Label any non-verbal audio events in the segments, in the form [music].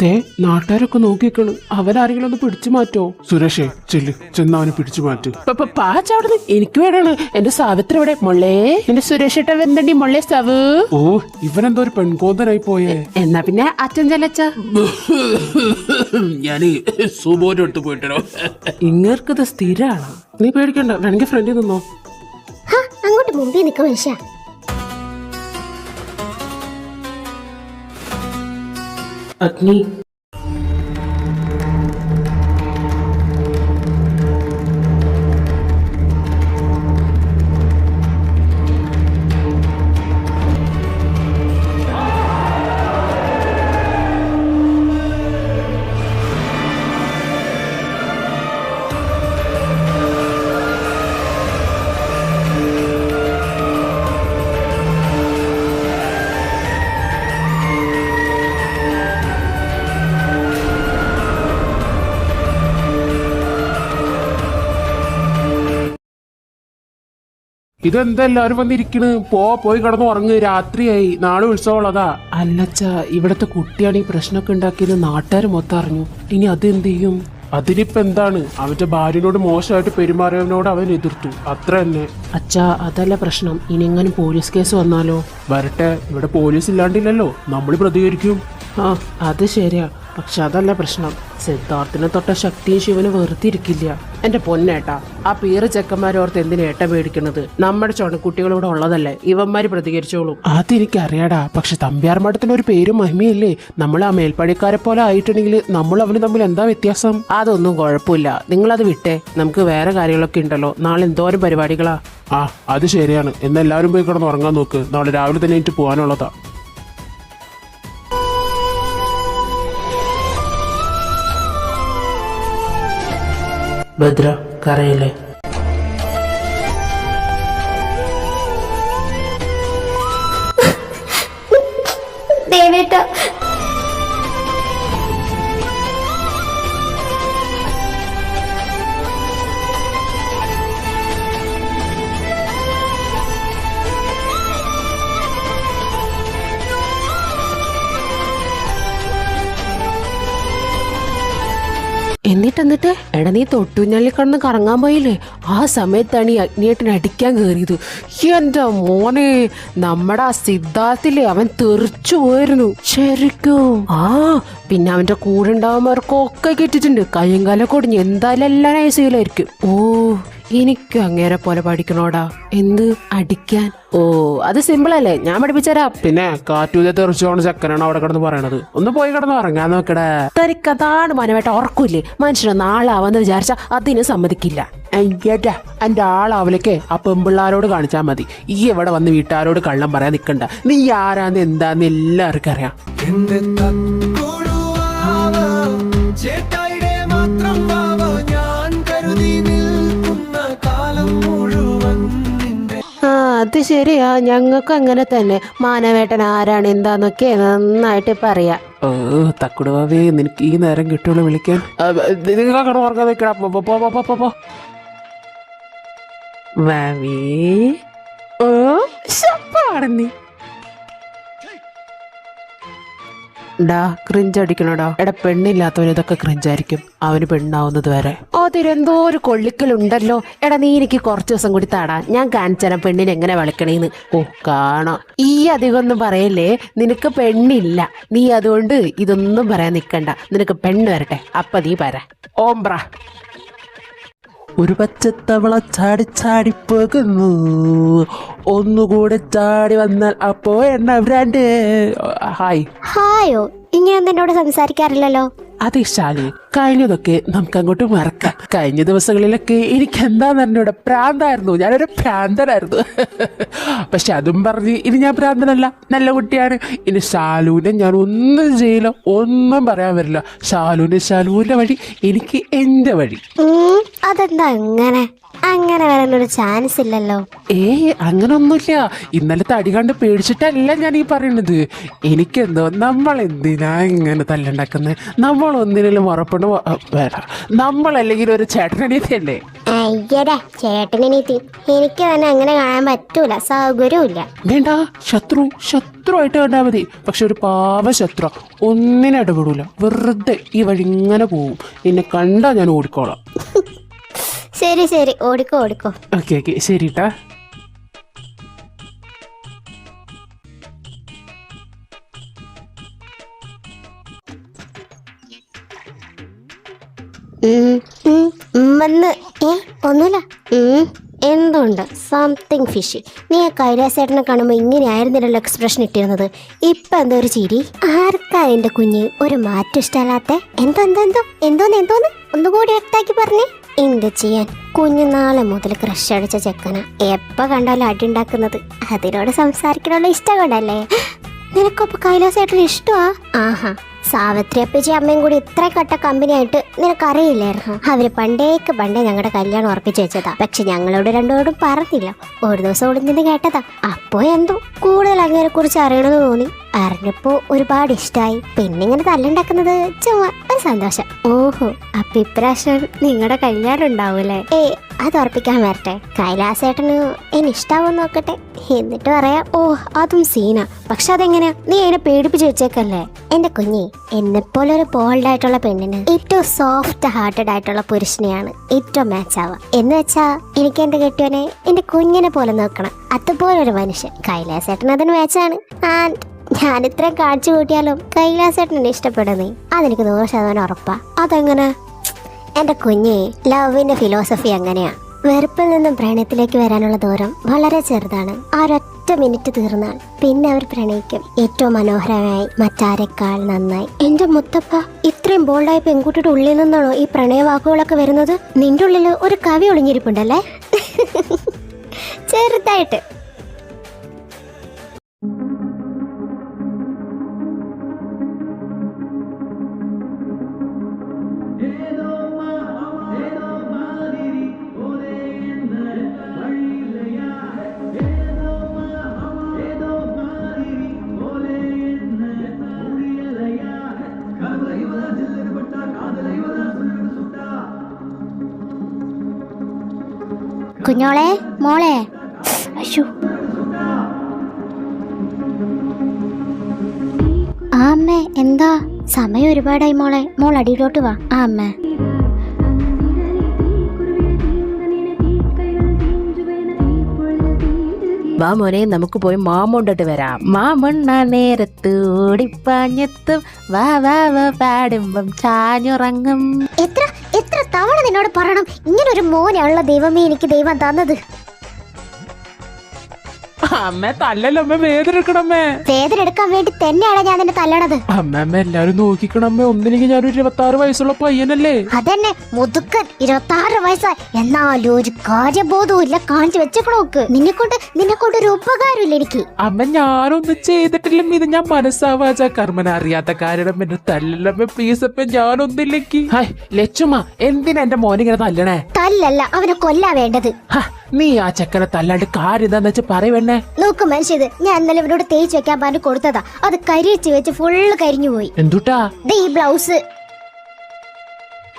ദേ നാട്ടുകാരൊക്കെ നോക്കിക്കണ് അവരാരെങ്കിലും ഒന്ന് പിടിച്ചു മാറ്റോ? സുരേഷേ ചെല്ല്. ചെന്ന് അവനെ പിടിച്ചു മാറ്റ്. പാച്ചവിടുന്ന് എനിക്ക് വേണാണ് എന്റെ സാവിത്രി ഇവിടെ മൊള്ളേ എന്റെ സുരേഷ് ഏട്ടൻ മൊള്ളേ സവ്. ഓ ഇവനെന്തോ ഒരു പെൺകോന്തനായി പോയേ. എന്നാ പിന്നെ അച്ഛൻ ചെല്ലച്ച? ഞാൻ സുബോന്റെ അടുത്ത് പോയിട്ടോ ഇങ്ങർക്കത് സ്ഥിരാണ്. നീ പേടിക്കണ്ട. വേണമെങ്കിൽ ഫ്രണ്ടിൽ നിന്നോ. ഹാ, അങ്ങോട്ട് മുമ്പിൽ നിൽക്ക മനുഷ്യ. അഗ്നി ഇതെന്താ എല്ലാവരും വന്നിരിക്കണ്? പോ പോയി കിടന്ന് ഉറങ്ങ്. രാത്രിയായി. നാളെ ഉത്സവമുള്ളതാ അല്ലച്ച ഇവിടത്തെ കുട്ടിയാണ് ഈ പ്രശ്നമൊക്കെ ഉണ്ടാക്കിയത്. നാട്ടുകാർ മൊത്തം അറിഞ്ഞു. ഇനി അതെന്ത് ചെയ്യും? അതിനിപ്പോ എന്താണ്? അവന്റെ ഭാര്യനോട് മോശമായിട്ട് പെരുമാറിയവനോട് അവൻ എതിർത്തു. അത്ര തന്നെ. അച്ഛാ അതല്ല പ്രശ്നം. ഇനി എങ്ങനെ പോലീസ് കേസ് വന്നാലോ? വരട്ടെ. ഇവിടെ പോലീസ് ഇല്ലാണ്ടില്ലല്ലോ. നമ്മൾ പ്രതികരിക്കും. ആ അത് ശരിയാ. പക്ഷെ അതല്ല പ്രശ്നം. സിദ്ധാർത്ഥിനെ തൊട്ട ശക്തിയും ശിവന് വെറുതിരിക്കില്ല എന്റെ പൊന്നേട്ടാ ആ പീറ ചെക്കന്മാരോർത്ത് എന്തിനു ഏട്ട മേടിക്കുന്നത് നമ്മുടെ ചുണക്കുട്ടികളിവിടെ ഉള്ളതല്ലേ? ഇവന്മാര് പ്രതികരിച്ചോളും. അറിയാടാ പക്ഷെ തമ്പ്യാർ മഠത്തിന് ഒരു പേരും മഹിമയില്ലേ നമ്മൾ ആ മേൽപ്പടിക്കാരെ പോലെ ആയിട്ടുണ്ടെങ്കിൽ നമ്മൾ അവന് തമ്മിൽ എന്താ വ്യത്യാസം? അതൊന്നും കുഴപ്പമില്ല. നിങ്ങളത് വിട്ടേ. നമുക്ക് വേറെ കാര്യങ്ങളൊക്കെ ഉണ്ടല്ലോ. നാളെ എന്തോരം പരിപാടികളാ? ആ അത് ശരിയാണ്. എന്നെല്ലാവരും പോയി കിടന്ന് ഉറങ്ങാൻ നോക്ക്. നാളെ രാവിലെ തന്നെ എനിക്ക് പോകാനുള്ളതാ. ഭദ്ര കരയിലെ. ദേവേട്ട. എന്നിട്ട് എന്നിട്ട് എടാ നീ തൊട്ടുഞ്ഞള്ളി കിടന്ന് കറങ്ങാൻ പോയില്ലേ? ആ സമയത്താണ് ഈ അഗ്നിയേട്ടൻ അടിക്കാൻ കയറിയത്. എന്റെ മോനെ നമ്മുടെ ആ സിദ്ധാർത്ഥില്ലേ അവൻ തെറിച്ചു പോയിരുന്നു. ശരിക്കും? ആ പിന്നെ അവന്റെ കൂടെ ഉണ്ടാവുന്നവർക്കൊക്കെ കിട്ടിയിട്ടുണ്ട് കയ്യും കാലൊക്കെ ഒടിഞ്ഞ്. എന്തായാലും എല്ലാവരും ഐ സിയിലായിരിക്കും ഓ. എനിക്ക് അങ്ങേരെ പോലെ പഠിക്കണോടാ. എന്ത് അടിക്കാൻ? ഓ അത് സിമ്പിൾ അല്ലേ? ഞാൻ പഠിപ്പിച്ചരാ. പിന്നെ കാറ്റൂതെ തെറിച്ചോണ്ട് ചക്കനാണ് അവിടെ കിടന്ന് പറയണത്. ഒന്ന് പോയി കിടന്ന് ഉറങ്ങാൻ നോക്കടേ. തനിക്കതാണ് മനവേട്ട ഉറക്കൂല്ലേ? മനുഷ്യന് നാളാവെന്ന് വിചാരിച്ച അതിന് സമ്മതിക്കില്ല. അയ്യേറ്റാ എന്റെ ആളാവലേക്ക് ആ പെമ്പിള്ളാരോട് കാണിച്ചാ മതി. ഈ എവിടെ വന്ന് വീട്ടുകാരോട് കള്ളം പറയാൻ നിൽക്കണ്ട നീ ആരാന്ന് എന്താന്ന് എല്ലാവർക്കും അറിയാം. ചേട്ടായിടെ മാത്രം ഞാൻ കരുതി അത് ശരിയാ ഞങ്ങൾക്ക് അങ്ങനെ തന്നെ. മാനവേട്ടൻ ആരാണ് എന്താന്നൊക്കെ നന്നായിട്ട് പറയാ. ഓ തക്കുടുവാവേ നിനക്ക് ഈ നേരം കിട്ടുള്ളൂ വിളിക്കാൻ? നിങ്ങൾ കട ഉറങ്ങാൻ പോ വാവേ ഓ ശപ്പാണ് നീ. ഡാ ക്രിഞ്ച് എട പെണ്ണില്ലാത്തവന് ഇതൊക്കെ ക്രിഞ്ചായിരിക്കും അവന് പെണ്ണാവുന്നത് വരെ. അതിലെന്തോ ഒരു കൊള്ളിക്കലുണ്ടല്ലോ. എടാ നീ എനിക്ക് കുറച്ച് ദിവസം കൂടി താടാ. ഞാൻ കാണിച്ചാലും പെണ്ണിനെ എങ്ങനെ വിളിക്കണേന്ന്. ഓ കാണാം. ഈ അധികം ഒന്നും പറയല്ലേ? നിനക്ക് പെണ്ണില്ല. നീ അതുകൊണ്ട് ഇതൊന്നും പറയാൻ നിക്കണ്ട. നിനക്ക് പെണ്ണ് വരട്ടെ. അപ്പൊ നീ പറ ഓംബ്ര ഒരു പച്ചത്തവള ചാടി ചാടി പോകുന്നു. ഒന്നുകൂടെ ചാടി വന്നാൽ അപ്പോ എണ്ണ ബ്രാൻഡ് ഹായ്. ഹായോ. ഇങ്ങനെയൊന്നും എന്നോട് സംസാരിക്കാറില്ലല്ലോ. അതെ ശാലി. കഴിഞ്ഞതൊക്കെ നമുക്ക് അങ്ങോട്ട് മറക്കാം. കഴിഞ്ഞ ദിവസങ്ങളിലൊക്കെ എനിക്ക് എന്താന്ന് അറിഞ്ഞൂടെ. പ്രാന്തായിരുന്നു. ഞാനൊരു പ്രാന്തനായിരുന്നു. പക്ഷെ അതും പറഞ്ഞ് ഇനി ഞാൻ പ്രാന്തനല്ല. നല്ല കുട്ടിയാണ്. ഇനി ശാലുവിനെ ഞാൻ ഒന്നും ചെയ്യില്ല. ഒന്നും പറയാൻ വരില്ല ശാലുവിന് ശാലുവിന്റെ വഴി എനിക്ക് എന്റെ വഴി. അതെന്താ അങ്ങനെ അങ്ങനെ വരാനൊരു ചാൻസ് ഇല്ലല്ലോ. ഏയ് അങ്ങനൊന്നുമില്ല. ഇന്നലത്തെ അടി കണ്ട് പേടിച്ചിട്ടല്ല ഞാൻ ഈ പറയണത്. എനിക്കെന്തോ നമ്മൾ എന്തിനാ ഇങ്ങനെ തല്ലുണ്ടാക്കുന്നത് നമ്മൾ ഒന്നിനും ഉറപ്പണ് വേണം നമ്മളല്ലെങ്കിൽ ഒരു ചേട്ടനടിയല്ലേ അയ്യടാ ചേട്ടനെനീത്തി എനിക്ക് തന്നെ അങ്ങനെ കാണാൻ പറ്റൂല. സൗകര്യമില്ല വേണ്ട. ശത്രു ശത്രുവായിട്ട് കണ്ടാൽ മതി. പക്ഷെ ഒരു പാവ ശത്രു ഒന്നിനും ഇടപെടൂല. വെറുതെ ഈ വഴി ഇങ്ങനെ പോവും. എന്നെ കണ്ടാ ഞാൻ ഓടിക്കോളാം. [laughs] ശരി ശരി. ഓടിക്കോ ഓടിക്കോ. Okay okay. ശരി ട്ടാ. വന്ന്. ഏ ഒന്നുമില്ല. എന്തുണ്ട്? സംതിങ് ഫിഷി നീ ആ കൈലാസേട്ടനെ കാണുമ്പോൾ ഇങ്ങനെ ആയിരുന്നില്ലല്ലോ എക്സ്പ്രഷൻ ഇട്ടിരുന്നത്? ഇപ്പൊ എന്തോ ഒരു ചിരി. ആർക്കാ എന്റെ കുഞ്ഞ്? ഒരു മാറ്റം ഇഷ്ടമല്ലാത്ത? എന്തോ എന്തോ എന്തോ? എന്തോന്ന് എന്തോന്ന്? ഒന്നുകൂടി വ്യക്തമാക്കി പറഞ്ഞേ. എന്ത് ചെയ്യാൻ? കുഞ്ഞുനാളെ മുതൽ ക്രഷ് അടിച്ച ചെക്കന എപ്പ കണ്ടാലും അടി ഉണ്ടാക്കുന്നത്? അതിനോട് സംസാരിക്കാനുള്ള ഇഷ്ടം കൊണ്ടല്ലേ നിനക്കൊപ്പം കൈലാസേട്ടന് ഇഷ്ടമാ? ആഹാ സാവിത്രി അപ്പച്ചി അമ്മയും കൂടി ഇത്ര കട്ട കമ്പനി ആയിട്ട് നിനക്കറിയില്ലായിരുന്നു. അവർ പണ്ടേക്ക് പണ്ടേ ഞങ്ങളുടെ കല്യാണം ഉറപ്പിച്ചു വെച്ചതാ. പക്ഷെ ഞങ്ങളോട് രണ്ടോടും പറഞ്ഞില്ല. ഒരു ദിവസം ഒളിഞ്ഞിന്ന് കേട്ടതാ. അപ്പോ എന്തോ കൂടുതൽ അങ്ങനെ കുറിച്ച് അറിയണമെന്ന് തോന്നി. അറിഞ്ഞപ്പോ ഒരുപാട് ഇഷ്ടമായി പിന്നെ ഇങ്ങനെ തല്ലുണ്ടാക്കുന്നത് ചുമ്മാ ഒരു സന്തോഷം. ഓഹോ അപ്പൊ ഇപ്രാവശ്യം നിങ്ങളുടെ കല്യാണം ഉണ്ടാവൂലേ ഏ അത് ഉറപ്പിക്കാൻ വരട്ടെ. കൈലാസേട്ടന് എന്നെ ഇഷ്ടാവോ നോക്കട്ടെ. എന്നിട്ട് പറയാ ഓ അതും സീന. പക്ഷെ അതെങ്ങനെയാ? നീ എന്നെ പേടിപ്പിച്ച് വെച്ചേക്കല്ലേ? എന്റെ കുഞ്ഞി എന്നെ പോലെ ഒരു ബോൾഡ് ആയിട്ടുള്ള പെണ്ണിന് ഏറ്റവും സോഫ്റ്റ് ഹാർട്ടഡ് ആയിട്ടുള്ള പുരുഷനെയാണ് ഏറ്റവും മാച്ച് ആവുക. എന്ന് വെച്ചാ എനിക്ക് എന്റെ കെട്ടിയവനെ എന്റെ കുഞ്ഞിനെ പോലെ നോക്കണം. അതുപോലെ ഒരു മനുഷ്യൻ. കൈലാസേട്ടൻ അതിന് മാച്ചാണ് ആൻഡ് ഞാൻ ഇത്രയും കാണിച്ചു കൂട്ടിയാലും കൈലാസേട്ടനെ ഇഷ്ടപ്പെടുന്നേ? അതെനിക്ക് നൂറ് ശതമാനം ഉറപ്പാ. അതെങ്ങനെ? എന്റെ കുഞ്ഞെ ലവിന്റെ ഫിലോസഫി അങ്ങനെയാ. വെറുപ്പിൽ നിന്നും പ്രണയത്തിലേക്ക് വരാനുള്ള ദൂരം വളരെ ചെറുതാണ്. ആ ഒരൊറ്റ മിനിറ്റ് തീർന്നാൽ പിന്നെ അവർ പ്രണയിക്കും. ഏറ്റവും മനോഹരമായി മറ്റാരെക്കാൾ നന്നായി. എന്റെ മുത്തപ്പ ഇത്രയും ബോൾഡായ പെൺകുട്ടിയുടെ ഉള്ളിൽ നിന്നാണോ ഈ പ്രണയവാക്കുകളൊക്കെ വരുന്നത്? നിന്റെ ഉള്ളിൽ ഒരു കവി ഒളിഞ്ഞിരിപ്പുണ്ടല്ലേ? [laughs] ചെറുതായിട്ട്. കുഞ്ഞോളെ മോളെ. അശു ആ അമ്മേ എന്താ? സമയം ഒരുപാടായി മോളെ. മോൾ അടിയിലോട്ട് വാ. ആ അമ്മേ. വാ മോനെ നമുക്ക് പോയി മാമോണ്ടിട്ട് വരാം. മാമണ്ണ നേരത്ത് ഓടിപ്പാഞ്ഞെത്തും. വാ വാ വാ പാടുമ്പം ചാഞ്ഞുറങ്ങും. നിന്നോട് പറയണം. ഇങ്ങനൊരു മോനെയുള്ള ദൈവമേ എനിക്ക് ദൈവം തന്നത്. അമ്മ തല്ലല്ലോ അമ്മ വേദനെടുക്കണമ്മേ വേദന എടുക്കാൻ വേണ്ടി തന്നെയാണ് ഞാൻ നിന്നെ തല്ലണത്? അമ്മമ്മ അമ്മ എല്ലാരും നോക്കിക്കണമ്മേ ഒന്നില്ലെങ്കിൽ ഒരു ഇരുപത്തി ആറ് വയസ്സുള്ള പയ്യനല്ലേ? അതന്നെ മുതുക്കൻ ഇരുപത്തി ആറ് വയസ്സായി. എന്നാലും ഒരു കാര്യബോധവും ഇല്ല കാണിച്ചു വെച്ചേക്കണോക്ക് നിന്നെ കൊണ്ട് നിന്നെ കൊണ്ട് ഒരു ഉപകാരമില്ല എനിക്ക്. അമ്മ ഞാനൊന്നും ചെയ്തിട്ടില്ല ഇത് ഞാൻ മനസ്സാവാച്ച കർമ്മന അറിയാത്ത കാരണം എന്റെ തല്ലല്ലമ്മ പ്ലീസ് അപ്പ ഞാനൊന്നില്ലെങ്കിൽ ഹായ് ലച്ചുമ്മ എന്തിനാ എന്റെ മോനിങ്ങനെ തല്ലണേ? തല്ലല്ല അവനെ കൊല്ലാ വേണ്ടത്. ഹ, നീ ആ ചെക്കനെ തല്ലാണ്ട് കാര്യം എന്താന്ന് വെച്ച് പറയുവണ്ണേ നോക്ക് മനുഷ്യത് ഞാൻ ഇന്നലെ ഇവരോട് തേച്ച് വെക്കാൻ പറഞ്ഞു കൊടുത്തതാ. അത് കരിച്ച് വെച്ച് ഫുള്ള് കരിഞ്ഞു പോയി. എന്തുട്ടാ? ദേ ഈ ബ്ലൗസ്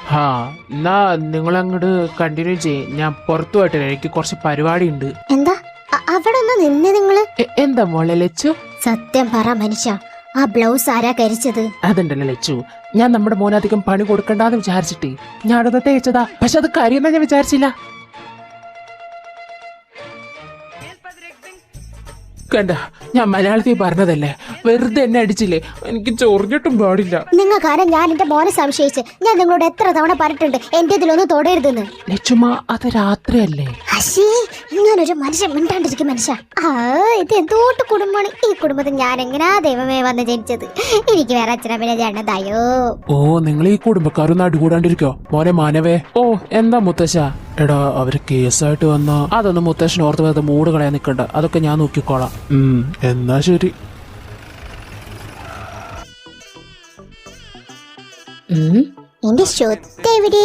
ഹാ എന്നാ നിങ്ങൾ അങ്ങോട്ട് കണ്ടിന്യൂ ചെയ്യും. ഞാൻ പുറത്തു പോയിട്ട് എനിക്ക് കുറച്ച് പരിപാടി ഉണ്ട് എന്താ? അ- അവിടെ ഒന്ന് നിന്നെ നിങ്ങൾ. എന്താ മോളെ ലച്ചു? സത്യം പറ മനുഷ്യ ആ ബ്ലൗസ് ആരാ കരിച്ചത്? അതുണ്ടല്ലോ ലച്ചു. ഞാൻ നമ്മുടെ മോനധികം പണി കൊടുക്കണ്ടെന്ന് വിചാരിച്ചിട്ടേ ഞാനത് തേച്ചതാ. പക്ഷെ അത് കരിയെന്നാ ഞാൻ വിചാരിച്ചില്ല. കണ്ട ഞാൻ മലയാളത്തിൽ പറഞ്ഞതല്ലേ? വെറുതെ എന്നെ അടിച്ചില്ലേ? എനിക്ക് ചൊറിഞ്ഞിട്ടും പാടില്ല. നിങ്ങൾ കാരണം ഞാൻ എന്റെ മോനെ സംശയിച്ച്. ഞാൻ നിങ്ങളോട് എത്ര തവണ പറഞ്ഞിട്ടുണ്ട് എന്റെ ഇതിലൊന്നും തൊടരുതെന്ന്. ലച്ചുമ്മ അത് രാത്രിയല്ലേ? ഇങ്ങനൊരു ഞാനൊരു മനുഷ്യൻ മിണ്ടാണ്ടിരിക്കും മനുഷ്യ. ആ ഇത് എന്തോട്ട് കുടുംബമാണ്? ഈ കുടുംബത്തിൽ ഞാൻ എങ്ങനാ ദൈവമേ വന്ന് ജനിച്ചത്? എനിക്ക് വേറെ അച്ഛനമ്മനെ ചേട്ടതായോ ഓ നിങ്ങൾ ഈ കുടുംബക്കാരൊന്നും അടികൂടാണ്ടിരിക്കോ? മോനെ മാനവേ. ഓ എന്താ മുത്തശ്ശ? എടാ അവർ കേസായിട്ട് വന്ന അതൊന്നും മുത്തശ്ശൻ ഓർത്ത് വെറുതെ മൂട് കളയാൻ നിക്കണ്ട. അതൊക്കെ ഞാൻ നോക്കിക്കോളാം. ഉം എന്നാ ശരി. എന്റെ ശ്വത്ത് എവിടെ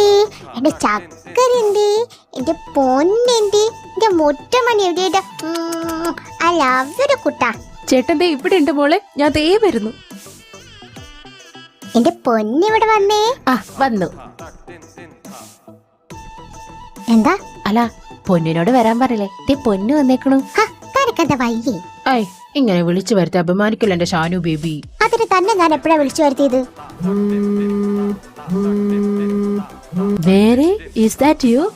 എന്റെ ചക്കര എന്ത് എന്റെ പൊന്നെന്ത്? എന്റെ മുട്ടമണി എവിടെയാ അല്ല അവരുടെ കുട്ട. ചേട്ടൻ ദേ ഇവിടെ ഉണ്ട് മോളെ. ഞാൻ ദേ വരുന്നു. എന്റെ പൊന്നിവിടെ വന്നേ? ആ വന്നു. എന്താ? അല്ല പൊന്നിനോട് വരാൻ പറയലേ ദേ പൊന്നു വന്നേക്കണു. ഹ, തനിക്കെന്താ വയ്യേ? ഐ ഇങ്ങനെ വിളിച്ചു വരുത്തി അഭിമാനിക്കല്ലോ എന്റെ ഷാനു ബേബി? അതിന് തന്നെ ഞാൻ എപ്പോഴാ വിളിച്ചു വരുത്തിയത്? Mary, is that you?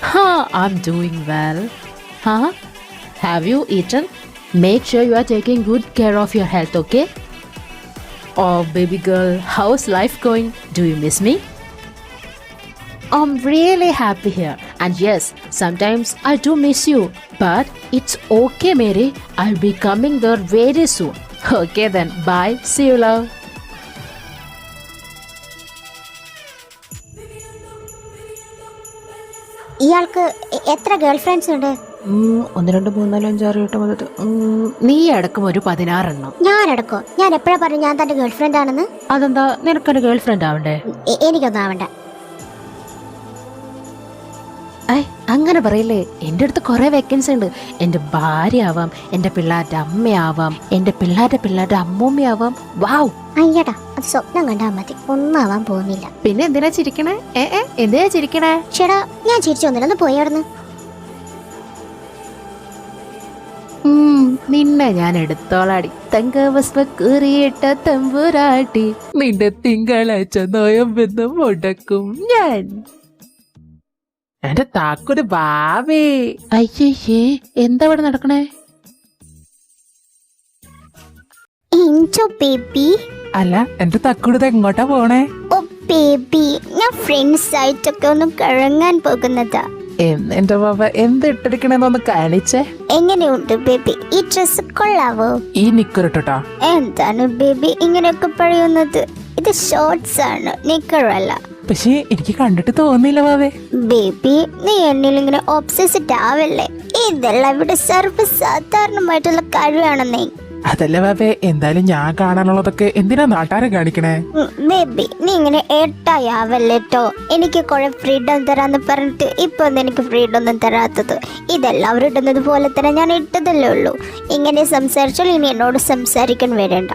Huh, I'm doing well. Huh? Have you eaten? Make sure you are taking good care of your health, okay? Oh, baby girl, how's life going? Do you miss me? I'm really happy here. And yes, sometimes I do miss you. But it's okay, Mary. I'll be coming there very soon. Okay, then. Bye. See you, love. ഇയാൾക്ക് എത്ര girl friends ഉണ്ട് ഒന്ന് രണ്ട് മൂന്ന് നാല് അഞ്ച് ആറ് എട്ട് പത്ത് നീ അടക്കം ഒരു പതിനാറെണ്ണം. ഞാൻ അടക്കോ. ഞാൻ എപ്പോഴാ പറഞ്ഞു ഞാൻ തന്റെ ഗേൾ ഫ്രണ്ട് ആണെന്ന്? അതെന്താ? നിനക്കൊരു ഗേൾ ഫ്രണ്ട് ആവണ്ടേ? എനിക്കൊന്നും ആവണ്ട. അങ്ങനെ പറയില്ലേ? എന്റെ അടുത്ത് കുറേ വേക്കൻസി ഉണ്ട്. എന്റെ ഭാര്യ ആവാം എന്റെ പിള്ളേരുടെ അമ്മയാവാം എന്റെ പിള്ളേരുടെ പിള്ളേരുടെ അമ്മൂമ്മയാവാം. വാവ് അയ്യടാ അത് സ്വപ്നം കണ്ടാ മതി. ഒന്നും ആവാൻ പോകുന്നില്ല പിന്നെ എന്തിനാ ചിരിക്കണേ? ഏ ഏ എന്തിനാ ചിരിക്കണേ? ചേടാ ഞാൻ ചിരിച്ചു ഒന്ന് പോയി അവിടുന്ന്. നിന്നെ ഞാൻ എടുത്തോളാടി. തങ്കവസ്മക്കേറിയിട്ട തമ്പുരാട്ടി. നിന്റെ തിങ്കളാഴ്ച നോയമ്പെന്ന് മുടക്കും ഞാൻ. എന്റെ താക്കൊരു ഭാവേ. അയ്യേ എന്താ ഇവിടെ നടക്കണേ ബേബി? അല്ല എന്റെ തക്കൂട് എങ്ങോട്ടാ പോണേ? ഓ ബേബി ഞാൻ ഫ്രണ്ട്സ് ആയിട്ടൊക്കെ ഒന്ന് കറങ്ങാൻ പോകുന്നതാ. എന്റെ ബാബ എന്ത് ഇട്ടിരിക്കണെന്നൊന്ന് കാണിച്ചേ. എങ്ങനെയുണ്ട് ബേബി? ഈ ഡ്രസ് കൊള്ളാവോ? ഈ നിക്കറിട്ടാ എന്താണ് ബേബി ഇങ്ങനെയൊക്കെ പറയുന്നത്? ഇത് ഷോർട്സ് ആണ് നിക്കറല്ല. പക്ഷേ എനിക്ക് കണ്ടിട്ട് തോന്നിയില്ല വാവേ ബേബി നീ എന്നിൽ ഇങ്ങനെ ആവല്ലേ? ഇതെല്ലാം ഇവിടെ സർവസാധാരണമായിട്ടുള്ള കഴിവാണെന്നേ. അതല്ല ബാബേ എന്തായാലും ഞാൻ കാണാനുള്ളതൊക്കെ എന്തിനാ നാട്ടാരെ കാണിക്കണേ? ബേബി നീ ഇങ്ങനെ ഏട്ടായി ആവല്ലേട്ടോ എനിക്ക് കുറെ ഫ്രീഡം തരാന്ന് പറഞ്ഞിട്ട് ഇപ്പൊ എനിക്ക് ഫ്രീഡം ഒന്നും തരാത്തത്. ഇതെല്ലാവരും ഇടുന്നത് പോലെ തന്നെ ഞാൻ ഇട്ടതല്ലേ ഉള്ളൂ. ഇങ്ങനെ സംസാരിച്ചാൽ ഇനി എന്നോട് സംസാരിക്കാൻ വരേണ്ട.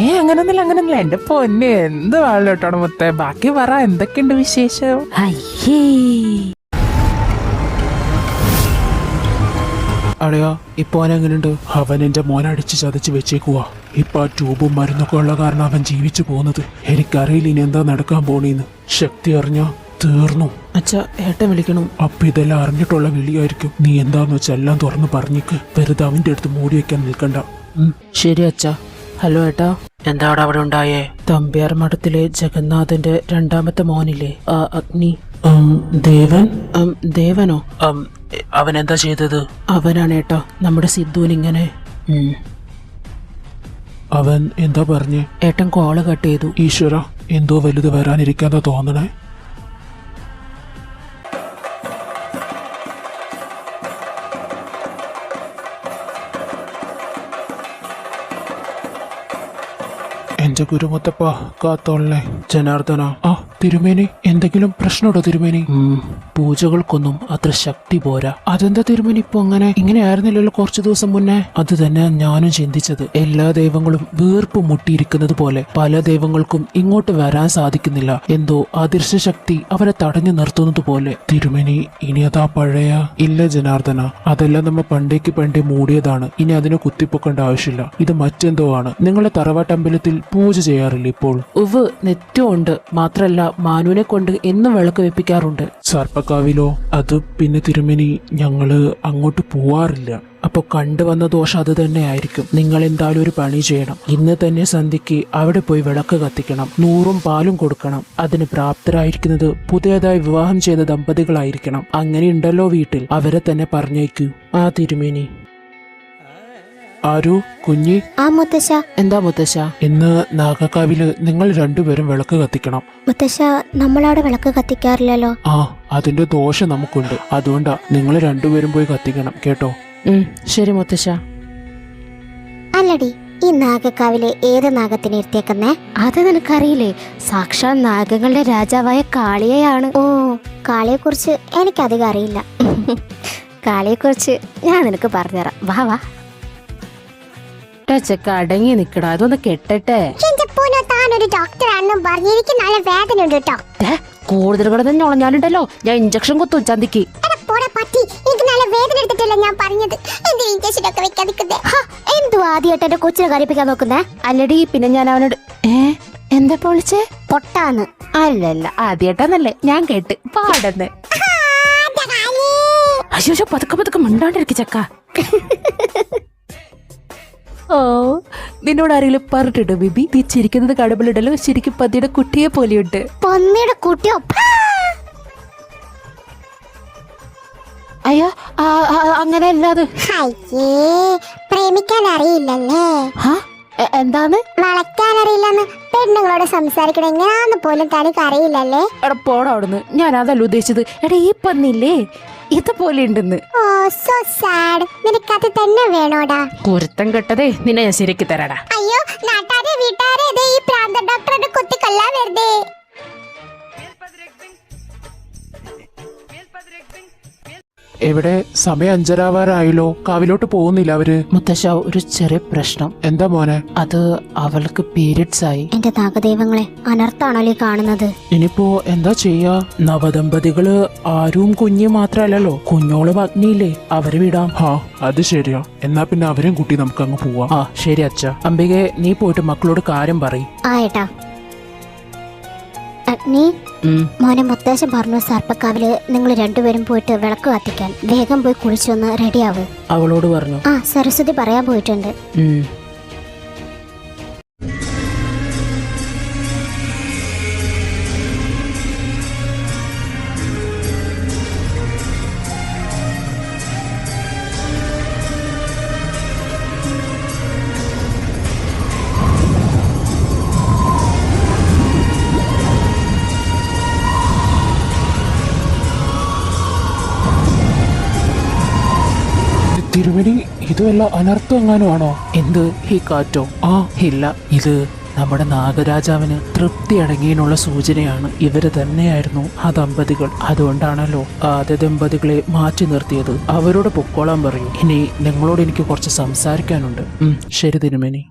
ഏ അങ്ങനൊന്നുമില്ല അങ്ങനൊന്നുമില്ല. എന്റെ പൊന്നെ എന്ത് വാളിലോട്ടാണ് മുത്തേ? ബാക്കി പറ എന്തൊക്കെയുണ്ട് വിശേഷം? അയ്യേ. അടയോ ഇപ്പൊ അവൻ എങ്ങനെയുണ്ട് അവൻ എന്റെ മോനെ അടിച്ച് ചതച്ച് വെച്ചേക്കുക ഇപ്പൊ ആ ട്യൂബും മരുന്നൊക്കെ ഉള്ള കാരണം അവൻ ജീവിച്ചു പോകുന്നത്. എനിക്കറിയില്ല ഇനി എന്താ നടക്കാൻ പോണേന്ന്. ശക്തി അറിഞ്ഞ തീർന്നു. അച്ഛാ ഏട്ടൻ വിളിക്കണം. അപ്പൊ ഇതെല്ലാം അറിഞ്ഞിട്ടുള്ള വിളിയായിരിക്കും. നീ എന്താന്ന് വെച്ചാൽ എല്ലാം തുറന്ന് പറഞ്ഞിക്ക്. വെറുതെ അവന്റെ അടുത്ത് മൂടി വെക്കാൻ നിൽക്കണ്ട. ശരി അച്ഛ. ഹലോ ഏട്ടാ. എന്താടാ അവിടെ ഉണ്ടായേ? തമ്പ്യാർ മഠത്തിലെ ജഗന്നാഥന്റെ രണ്ടാമത്തെ മോനില്ലേ ആ അഗ്നി. ദേവൻ? ദേവനോ? അവൻ എന്താ ചെയ്തത്? അവനാണ് ഏട്ടാ നമ്മുടെ സിദ്ധുവിനിങ്ങനെ ഇങ്ങനെ. അവൻ എന്താ പറഞ്ഞേ? ഏട്ടൻ കോൾ കട്ട് ചെയ്തു. ഈശ്വര എന്തോ വലുത് വരാനിരിക്കാന്നാ തോന്നണേ. എന്റെ ഗുരുമുത്തപ്പ കാത്തോളെ ജനാർദ്ദന. ആ തിരുമേനി എന്തെങ്കിലും പ്രശ്നമുണ്ടോ തിരുമേനി? പൂജകൾക്കൊന്നും അത്ര ശക്തി പോരാ. അതെന്താ തീരുമാനം ഇപ്പൊ അങ്ങനെ? ഇങ്ങനെ ആയിരുന്നില്ലല്ലോ കുറച്ചു ദിവസം മുന്നേ? അത് തന്നെ ഞാനും ചിന്തിച്ചത്. എല്ലാ ദൈവങ്ങളും വീർപ്പ് മുട്ടിയിരിക്കുന്നത് പോലെ പല ദൈവങ്ങൾക്കും ഇങ്ങോട്ട് വരാൻ സാധിക്കുന്നില്ല. എന്തോ അദൃശ്യ ശക്തി അവരെ തടഞ്ഞു നിർത്തുന്നത് പോലെ. തിരുമനി ഇനി അതാ പഴയ? ഇല്ല ജനാർദ്ദന. അതെല്ലാം നമ്മ പണ്ടേക്ക് പണ്ടേ മൂടിയതാണ്. ഇനി അതിനെ കുത്തിപ്പൊക്കേണ്ട ആവശ്യമില്ല. ഇത് മറ്റെന്തോ ആണ്. നിങ്ങളെ തറവാട്ടമ്പലത്തിൽ പൂജ ചെയ്യാറില്ല ഇപ്പോൾ? ഉവ് നെറ്റും ഉണ്ട്. മാത്രല്ല മാനുവിനെ കൊണ്ട് എന്നും വിളക്ക് വെപ്പിക്കാറുണ്ട്. സർപ്പക്കാവിലോ അത് പിന്നെ തിരുമേനി ഞങ്ങൾ അങ്ങോട്ട് പോവാറില്ല. അപ്പൊ കണ്ടുവന്ന ദോഷം അത് തന്നെ ആയിരിക്കും നിങ്ങൾ എന്തായാലും ഒരു പണി ചെയ്യണം. ഇന്ന് തന്നെ സന്ധ്യയ്ക്ക് അവിടെ പോയി വിളക്ക് കത്തിക്കണം. നൂറും പാലും കൊടുക്കണം. അതിന് പ്രാപ്തരായിരിക്കുന്നത് പുതിയതായി വിവാഹം ചെയ്ത ദമ്പതികളായിരിക്കണം. അങ്ങനെ ഉണ്ടല്ലോ വീട്ടിൽ. അവരെ തന്നെ പറഞ്ഞേക്കൂ. ആ തിരുമേനി ആരു കുഞ്ഞി? ആ മുത്തശ്ശ. എന്താ മുത്തശ്ശ? ഇന്ന് നാഗക്കാവിൽ നിങ്ങൾ രണ്ടുപേരും വിളക്ക് കത്തിക്കണം. മുത്തശ്ശ നമ്മളവിടെ വിളക്ക് കത്തിക്കാറില്ലല്ലോ. ആ അതിന്റെ ദോഷം നമുക്കുണ്ട്. അതുകൊണ്ടാ നിങ്ങൾ രണ്ടുപേരും പോയി കത്തിക്കണം കേട്ടോ? ശരി മുത്തശ്ശ. അല്ലടി ഈ നാഗക്കാവിലെ ഏത് നാഗത്തിനെ ഇരുത്തിയേക്കുന്നേ അത് നിനക്കറിയില്ലേ? സാക്ഷാൽ നാഗങ്ങളുടെ രാജാവായ കാളിയെയാണ്. ഓ കാളിയെ കുറിച്ച് എനിക്കധികം അറിയില്ല. [laughs] കാളിയെ കുറിച്ച് ഞാൻ നിനക്ക് പറഞ്ഞുതരാം. വാ വാ. ചെക്ക അടങ്ങി നിക്കടാ. അതൊന്ന് കെട്ടട്ടെ. താനൊരു ഡോക്ടറാണെന്നും നല്ല വേദന ഉണ്ട് കേട്ടോ ഞൊളഞ്ഞാലുണ്ടല്ലോ ഞാൻ ഇഞ്ചക്ഷൻ കുത്തും ചന്തിക്ക് പോടാ പറ്റി എനിക്ക് വേദന എടുത്തിട്ടല്ല ഞാൻ പറഞ്ഞത്? എന്തിനാ ഇഞ്ചക്ഷൻ ഒക്കെ വെക്കാതിരിക്കുന്നേ എന്തു ആദ്യമായിട്ട് എന്റെ കൊച്ചിനെ കരയിപ്പിക്കാൻ നോക്കുന്നേ? അല്ലടി പിന്നെ ഞാൻ അവനോട് ഏ എന്താ പൊളിച്ചേ പൊട്ടാന്ന്. അല്ലല്ല ആദ്യമായിട്ടാന്നല്ലേ ഞാൻ കേട്ട് പാടന്ന്. അയ്യോ പതുക്കെ പതുക്കെ മിണ്ടാണ്ടിരിക്കും ചക്ക. [laughs] ഓ നിന്നോട് ആരെങ്കിലും പറഞ്ഞിട്ടുണ്ടോ ബിബി? നീ ചിരിക്കുന്നത് കടമ്പിലുണ്ടല്ലോ ശരിക്കും പന്നിയുടെ കുട്ടിയെ പോലെയുണ്ട്. പന്നിയുടെ കുട്ടിയോ? അയ്യോ അങ്ങനെ അല്ലാതെ. പ്രേമിക്കാൻ അറിയില്ലല്ലേ? ഹാ? എന്താണ്? വളയ്ക്കാൻ അറിയില്ലെന്ന് പെണ്ണുങ്ങളോട് സംസാരിക്കണം എങ്ങനെയാന്ന് പോലും തനിക്ക് അറിയില്ലല്ലേ? എടാ പോടാ അവിടുന്ന്. ഞാൻ അതല്ല ഉദ്ദേശിച്ചത്. എടാ ഈ പന്നില്ലേ ഇതുപോലെ ഉണ്ടെന്ന് ഓ സോ സാഡ് നിനക്കത് തന്നെ വേണോടാ. കുരുത്തം കെട്ടതേ നിന്നെ ഞാൻ ശരിക്ക് തരാടാ. അയ്യോ നാട്ടാരെ വീട്ടാരെ ദേ ഈ പ്രാന്ത ഡോക്ടറുടെ കുത്തി കൊല്ലാൻ വെറുതെ എവിടെ സമയം അഞ്ചരാവാറായല്ലോ കാവിലോട്ട് പോകുന്നില്ല അവർ. മുത്തശ്ശ ഒരു ചെറിയ പ്രശ്നം. എന്താ മോനെ? അത് അവൾക്ക് പീരിയഡ്സ് ആയി എന്റെ നാഗദൈവങ്ങളെ അനർത്ഥാണല്ലോ ഈ കാണുന്നത്? ഇനിയിപ്പോ എന്താ ചെയ്യാ? നവദമ്പതികൾ ആരും കുഞ്ഞ് മാത്രല്ലല്ലോ. കുഞ്ഞോളും അഗ്നിയില്ലേ? അവർ വിടാം. ഹാ അത് ശരിയാ. എന്നാ പിന്നെ അവരെയും കൂട്ടി നമുക്ക് അങ്ങ് പോവാം. ആ ശരി അച്ഛ. അംബികെ നീ പോയിട്ട് മക്കളോട് കാര്യം പറയും. ആ ഏട്ടാ. അഗ്നി മോനെ മുത്തശ്ശൻ പറഞ്ഞു സർപ്പക്കാവിൽ നിങ്ങൾ രണ്ടുപേരും പോയിട്ട് വിളക്ക് കത്തിക്കാൻ. വേഗം പോയി കുളിച്ചൊന്ന് റെഡിയാവ് അവളോട് പറഞ്ഞു. ആ സരസ്വതി പറയാൻ പോയിട്ടുണ്ട്. തിരുമണി അനർത്ഥം എങ്ങാനുമാണോ എന്ത് ഈ കാറ്റോ? ആ ഇല്ല. ഇത് നമ്മുടെ നാഗരാജാവിന് തൃപ്തി അടങ്ങിയതിനുള്ള സൂചനയാണ്. ഇവർ തന്നെയായിരുന്നു ആ ദമ്പതികൾ. അതുകൊണ്ടാണല്ലോ ആദ്യ ദമ്പതികളെ മാറ്റി നിർത്തിയത്. അവരോട് പൊക്കോളാൻ പറയൂ. ഇനി നിങ്ങളോട് എനിക്ക് കുറച്ച് സംസാരിക്കാനുണ്ട്. ശരി തിരുമേനി.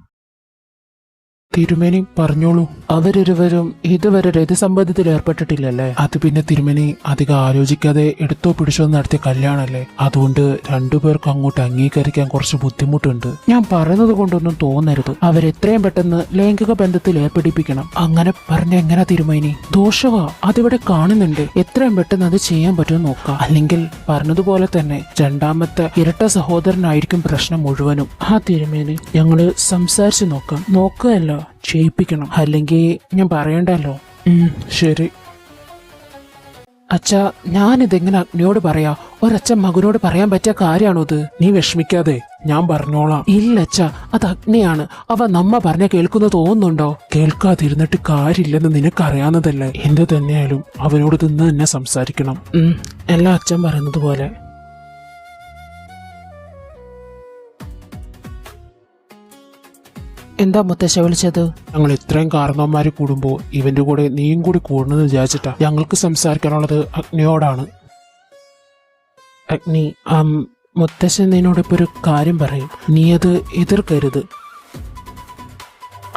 തിരുമേനി പറഞ്ഞോളൂ. അവരിരുവരും ഇതുവരെ രതിസമ്പന്ധത്തിൽ ഏർപ്പെട്ടിട്ടില്ലല്ലേ? അത് പിന്നെ തിരുമേനി അധികം ആലോചിക്കാതെ എടുത്തോ പിടിച്ചോ നടത്തിയ കല്യാണല്ലേ? അതുകൊണ്ട് രണ്ടുപേർക്ക് അങ്ങോട്ട് അംഗീകരിക്കാൻ കുറച്ച് ബുദ്ധിമുട്ടുണ്ട്. ഞാൻ പറയുന്നത് കൊണ്ടൊന്നും തോന്നരുത്. അവരെത്രയും പെട്ടെന്ന് ലൈംഗിക ബന്ധത്തിൽ ഏർപ്പെടിപ്പിക്കണം അങ്ങനെ പറഞ്ഞ എങ്ങനെ തിരുമേനി? ദോഷവാ. അതിവിടെ കാണുന്നുണ്ട്. എത്രയും പെട്ടെന്ന് അത് ചെയ്യാൻ പറ്റുമോ നോക്കാം. അല്ലെങ്കിൽ പറഞ്ഞതുപോലെ തന്നെ രണ്ടാമത്തെ ഇരട്ട സഹോദരനായിരിക്കും പ്രശ്നം മുഴുവനും. ആ തിരുമേനി ഞങ്ങൾ സംസാരിച്ചു നോക്കാം. നോക്കുകയല്ല. ചെയ്യിപ്പിക്കണം അല്ലെങ്കിൽ ഞാൻ പറയണ്ടല്ലോ? ശരി. അച്ഛ ഞാനിതെങ്ങനെ അഗ്നിയോട് പറയാ? ഒരച്ഛൻ മകനോട് പറയാൻ പറ്റിയ കാര്യമാണോ ഇത്? നീ വിഷമിക്കാതെ ഞാൻ പറഞ്ഞോളാം. ഇല്ല അച്ഛ അത് അഗ്നിയാണ്. അവ നമ്മ പറഞ്ഞ കേൾക്കുന്ന തോന്നുന്നുണ്ടോ? കേൾക്കാതിരുന്നിട്ട് കാര്യമില്ലെന്ന് നിനക്കറിയാവുന്നതല്ലേ? എന്ത് തന്നെയായാലും അവനോട് നിന്ന് തന്നെ സംസാരിക്കണം. എല്ലാം അച്ഛൻ പറയുന്നത് പോലെ. എന്താ മുത്തശ്ശ വിളിച്ചത്? ഞങ്ങൾ ഇത്രയും കാരണവന്മാര് കൂടുമ്പോ ഇവന്റെ കൂടെ നീയും കൂടി കൂടണമെന്ന് വിചാരിച്ചിട്ടാ ഞങ്ങൾക്ക് സംസാരിക്കാനുള്ളത് അഗ്നിയോടാണ്. അഗ്നി ആം, മുത്തശ്ശൻ നിന്നോട് ഇപ്പൊ ഒരു കാര്യം പറയും. നീ അത് എതിർക്കരുത്.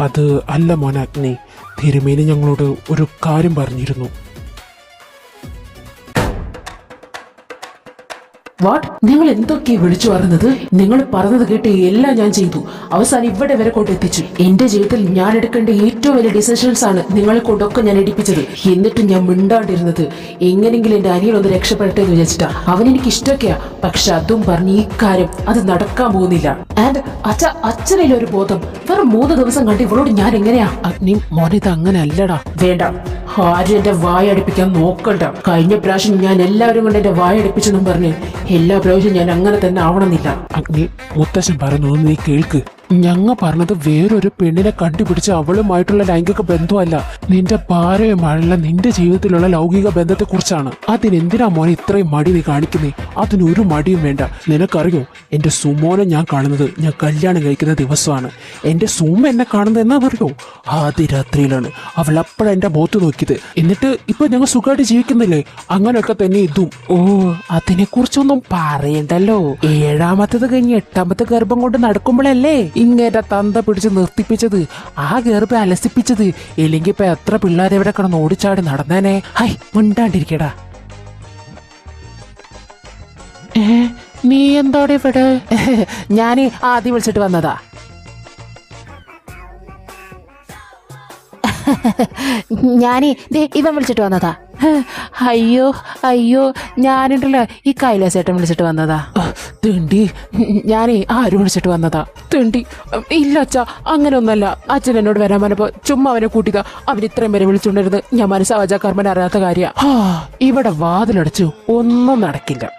അത് അല്ല മോൻ അഗ്നി. തിരുമേനി ഞങ്ങളോട് ഒരു കാര്യം പറഞ്ഞിരുന്നു. വാട്ട് നിങ്ങൾ എന്തൊക്കെ വിളിച്ചു പറഞ്ഞത്? നിങ്ങൾ പറഞ്ഞത് കേട്ട് എല്ലാം ഞാൻ ചെയ്തു. അവസാനം ഇവിടെ വരെ കൊണ്ടെത്തിച്ചു. എന്റെ ജീവിതത്തിൽ ഞാൻ എടുക്കേണ്ട ഏറ്റവും വലിയ ഡിസിഷൻസ് ആണ് നിങ്ങളെ കൊണ്ടൊക്കെ ഞാൻ എടുപ്പിച്ചത്. എന്നിട്ടും ഞാൻ മിണ്ടാണ്ടിരുന്നത്. എങ്ങനെങ്കിലും എന്റെ അനിയൻ ഒന്ന് രക്ഷപ്പെടട്ടെ എന്ന് വിചാരിച്ചിട്ടാ. അവൻ എനിക്ക് ഇഷ്ടമൊക്കെയാ. പക്ഷെ അതും പറഞ്ഞ് ഈ കാര്യം അത് നടക്കാൻ പോകുന്നില്ല. ആൻഡ് അച്ഛ അച്ഛനിലെ ഒരു ബോധം. വെറും മൂന്ന് ദിവസം കണ്ട് ഇവളോട് ഞാൻ എങ്ങനെയാ? അഗ്നി മോനിത് അങ്ങനെ അല്ലടാ. വേണ്ട. ആരും എന്റെ വായ അടുപ്പിക്കാൻ നോക്കണ്ട. കഴിഞ്ഞ പ്രാവശ്യം ഞാൻ എല്ലാവരും കൊണ്ട് എന്റെ വായ അടുപ്പിച്ചെന്നും പറഞ്ഞ് എല്ലാ പ്രാവശ്യം ഞാൻ അങ്ങനെ തന്നെ ആവണമെന്നില്ല. അഗ്നി മുത്തശ്ശൻ പറയുന്നത് നീ കേൾക്ക്. ഞങ്ങ പറഞ്ഞത് വേറൊരു പെണ്ണിനെ കണ്ടുപിടിച്ച് അവളുമായിട്ടുള്ള ലൈംഗിക ബന്ധമല്ല. നിന്റെ ഭാര്യയുമായുള്ള നിന്റെ ജീവിതത്തിലുള്ള ലൗകിക ബന്ധത്തെ കുറിച്ചാണ് അതിനെന്തിനാ മോനെ ഇത്രയും മടി നീ കാണിക്കുന്നേ? അതിനൊരു മടിയും വേണ്ട. നിനക്കറിയോ എന്റെ സുമോനെ ഞാൻ കാണുന്നത് ഞാൻ കല്യാണം കഴിക്കുന്ന ദിവസമാണ്. എന്റെ സുമ എന്നെ കാണുന്നത് എന്നാ അറിയോ ആദ്യ രാത്രിയിലാണ്. അവൾ അപ്പോഴാണ് എന്റെ മുഖത്ത് നോക്കിയത്. എന്നിട്ട് ഇപ്പൊ ഞങ്ങൾ സുഖമായിട്ട് ജീവിക്കുന്നില്ലേ? അങ്ങനെയൊക്കെ തന്നെ ഇതും. ഓ അതിനെ കുറിച്ചൊന്നും പറയണ്ടല്ലോ. ഏഴാമത്തത് കഴിഞ്ഞ് എട്ടാമത്തെ ഗർഭം കൊണ്ട് നടക്കുമ്പോഴല്ലേ ഇങ്ങനെ തന്ത പിടിച്ച് നിർത്തിപ്പിച്ചത് ആ ഗർഭം അലസിപ്പിച്ചത്. ഇല്ലെങ്കിൽ ഇപ്പൊ എത്ര പിള്ളേരെ ഇവിടെ കിടന്ന് ഓടിച്ചാടി നടന്നേനെ? ഹൈ മിണ്ടാണ്ടിരിക്കടാ. നീ എന്തോടെ ഇവിടെ? [laughs] ഞാൻ ആദ്യം വിളിച്ചിട്ട് വന്നതാ. [laughs] ഞാനേ ദേ ഇവൻ വിളിച്ചിട്ട് വന്നതാ. [laughs] അയ്യോ അയ്യോ ഞാനുണ്ടല്ലോ. ഈ കൈലാസേട്ടൻ വിളിച്ചിട്ട് വന്നതാ. തിണ്ടി. ഞാനേ ആരും വിളിച്ചിട്ട് വന്നതാ? തിണ്ടി. ഇല്ല അച്ഛ അങ്ങനെ ഒന്നല്ല അച്ഛൻ എന്നോട് വരാൻ പറഞ്ഞപ്പോ ചുമ്മാ അവനെ കൂട്ടിയതാ. അവൻ ഇത്രയും പേരെ വിളിച്ചുകൊണ്ടിരുന്നത് ഞാൻ മനസ്സാവാജ കർമ്മൻ അറിയാത്ത കാര്യ. ഇവിടെ വാതിലടച്ചു. ഒന്നും നടക്കില്ല.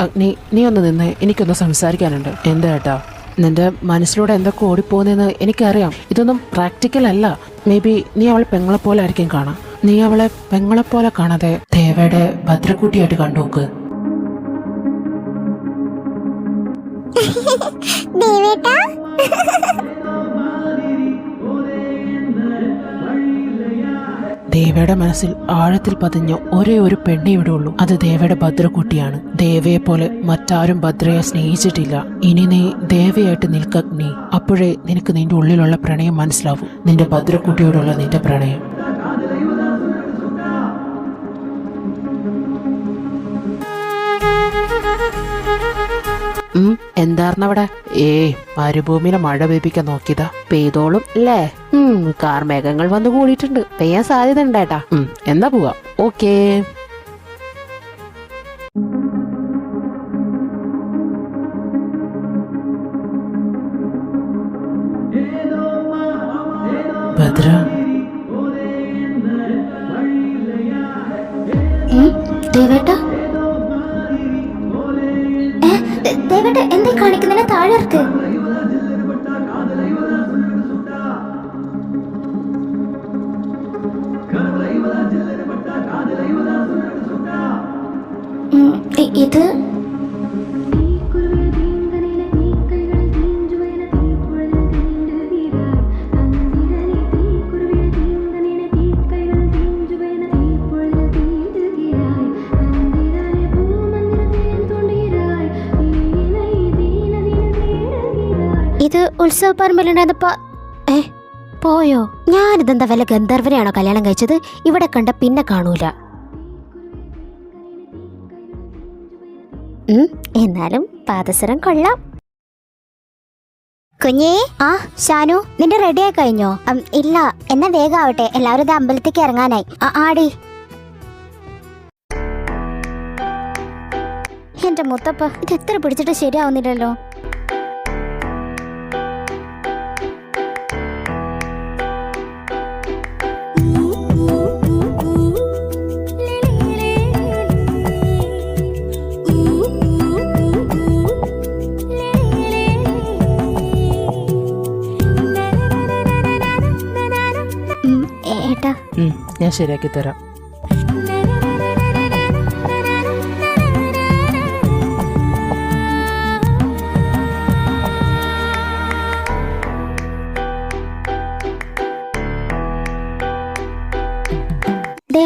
അഗ്നി നീ ഒന്ന് നിന്ന് എനിക്കൊന്ന് സംസാരിക്കാനുണ്ട്. എന്താ ഏട്ടാ? നിന്റെ മനസ്സിലൂടെ എന്തൊക്കെ ഓടിപ്പോകുന്നതെന്ന് എനിക്കറിയാം. ഇതൊന്നും പ്രാക്ടിക്കൽ അല്ല. മേ ബി നീ അവളെ പെങ്ങളെ പോലെ ആയിരിക്കും കാണാം. നീ അവളെ പെങ്ങളെ പോലെ കാണാതെ ദേവയുടെ ഭദ്രക്കുട്ടിയായിട്ട് കണ്ടുനോക്ക് ദേവേട്ടാ. ദേവയുടെ മനസ്സിൽ ആഴത്തിൽ പതിഞ്ഞ ഒരേ ഒരു പെണ്ണേ ഇവിടെ ഉള്ളൂ. അത് ദേവയുടെ ഭദ്രക്കുട്ടിയാണ് ദേവയെ പോലെ മറ്റാരും ഭദ്രയെ സ്നേഹിച്ചിട്ടില്ല. ഇനി നീ ദേവയായിട്ട് നിൽക്കഗ്നി അപ്പോഴേ നിനക്ക് നിന്റെ ഉള്ളിലുള്ള പ്രണയം മനസ്സിലാവും. നിന്റെ ഭദ്രക്കുട്ടിയോടുള്ള നിന്റെ പ്രണയം. എന്താർന്നവിടെ? ഏ മരുഭൂമിയിലെ മഴ പെയ്പ്പിക്കാൻ നോക്കിയതാ. പെയ്തോളും അല്ലേ? കാർമേഘങ്ങൾ വന്നു കൂടിയിട്ടുണ്ട്. പെയ്യാൻ സാധ്യത ഉണ്ടേട്ടാ ഉം എന്നാ പോവാ. ഓക്കേ. ഭദ്ര ഇത് ഉത്സവ പറമ്പിലുണ്ടായിരുന്നപ്പോ ഏ പോയോ? ഞാനിതെന്താ വല്ല ഗന്ധർവനെയാണോ കല്യാണം കഴിച്ചത്? ഇവിടെ കണ്ട പിന്നെ കാണൂല. എന്നാലും പാദസരം കൊള്ളാം. കുഞ്ഞേ? ആ ഷാനു നിന്റെ റെഡി ആയി കഴിഞ്ഞോ ഇല്ല. എന്നാ വേഗം ആവട്ടെ. എല്ലാവരും ഇത് അമ്പലത്തേക്ക് ഇറങ്ങാനായി. ആടി. എന്റെ മുത്തപ്പ ഇത് എത്ര പിടിച്ചിട്ട് ശരിയാവുന്നില്ലല്ലോ. ഞാൻ ശരിയാക്കി തരാം.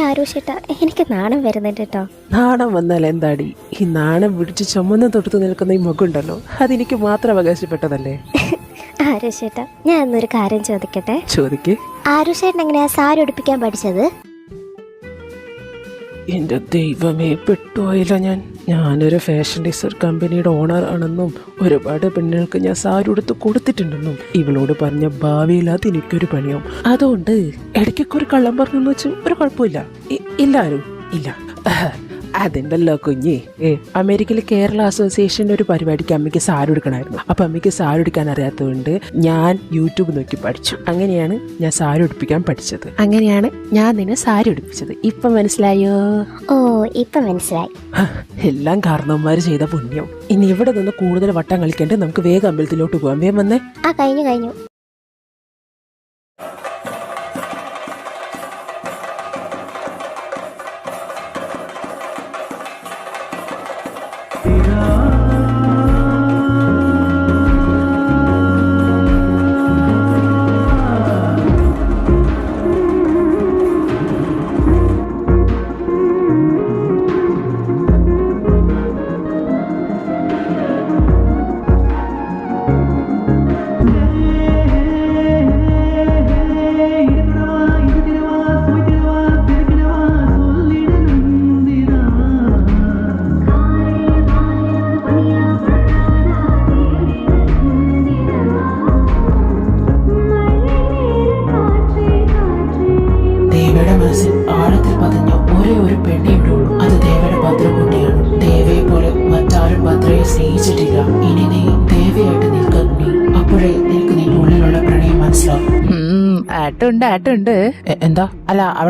ആരുഷേട്ടാ എനിക്ക് നാണം വരുന്നുണ്ട് കേട്ടോ നാണം വന്നാൽ എന്താടി? ഈ നാണം പിടിച്ച് ചുമന്ന് തൊടുത്ത് നിൽക്കുന്ന ഈ മുഖമുണ്ടല്ലോ അതെനിക്ക് മാത്രം അവകാശപ്പെട്ടതല്ലേ? [laughs] ആരുഷേട്ടാ ഞാൻ എന്നൊരു കാര്യം ചോദിക്കട്ടെ? ചോദിക്കേ. ആരുഷേട്ടൻ എങ്ങനെയാ സാരി ഉടുപ്പിക്കാൻ പഠിച്ചത്? എന്റെ ദൈവമേ പെട്ടുപോയില്ല ഞാൻ. ഞാനൊരു ഫാഷൻ ഡിസൈൻ കമ്പനിയുടെ ഓണർ ആണെന്നും ഒരുപാട് പെണ്ണുങ്ങൾക്ക് ഞാൻ സാരി ഉടുത്ത് കൊടുത്തിട്ടുണ്ടെന്നും ഇവളോട് പറഞ്ഞ ഭാവിയില്ലാതെ എനിക്കൊരു പണിയാവും. അതുകൊണ്ട് ഇടയ്ക്കൊക്കെ ഒരു കള്ളം പറഞ്ഞു വെച്ച് ഒരു കുഴപ്പമില്ല. ഇല്ല ആരും ഇല്ല. അതുണ്ടല്ലോ കുഞ്ഞി. അമേരിക്കയിലെ അമേരിക്കയിൽ കേരള അസോസിയേഷൻ ഒരു പരിപാടിക്ക് അമ്മയ്ക്ക് സാരി ഉടുക്കണമായിരുന്നു. അപ്പൊ അമ്മയ്ക്ക് സാരി എടുക്കാൻ അറിയാത്തതുകൊണ്ട് ഞാൻ യൂട്യൂബ് നോക്കി പഠിച്ചു. അങ്ങനെയാണ് ഞാൻ സാരി ഉടുപ്പിക്കാൻ പഠിച്ചത്. അങ്ങനെയാണ് ഞാൻ നിന്നെ സാരി ഉടുപ്പിച്ചത്. ഇപ്പൊ മനസ്സിലായോ? ഓ ഇപ്പൊ മനസ്സിലായി. എല്ലാം കാരണവന്മാര് ചെയ്ത പുണ്യം. ഇനി ഇവിടെ നിന്ന് കൂടുതൽ വട്ടം കളിക്കേണ്ട നമുക്ക് വേഗം അമ്പലത്തിലോട്ട് പോകാം. വേഗം വന്നേ. ആ കഴിഞ്ഞു കഴിഞ്ഞു.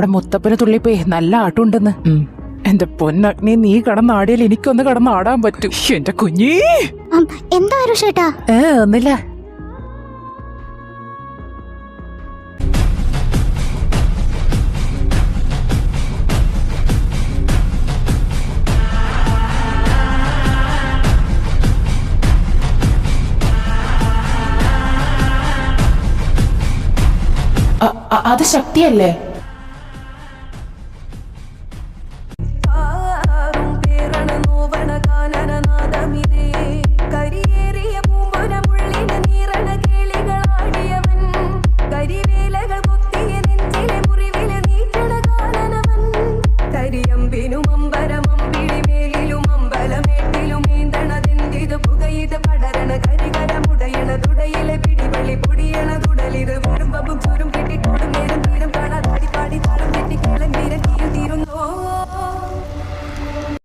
അവിടെ മുത്തപ്പന് തുള്ളിപ്പോയി നല്ല ആട്ടുണ്ടെന്ന്. എന്റെ പൊന്നഗ്നി നീ കടന്നാടിയാൽ എനിക്കൊന്ന് കടന്നാടാൻ പറ്റും. എന്റെ കുഞ്ഞി. എന്താ ആരുഷേട്ടാ ഏ ഒന്നില്ല. അത് ശക്തിയല്ലേ?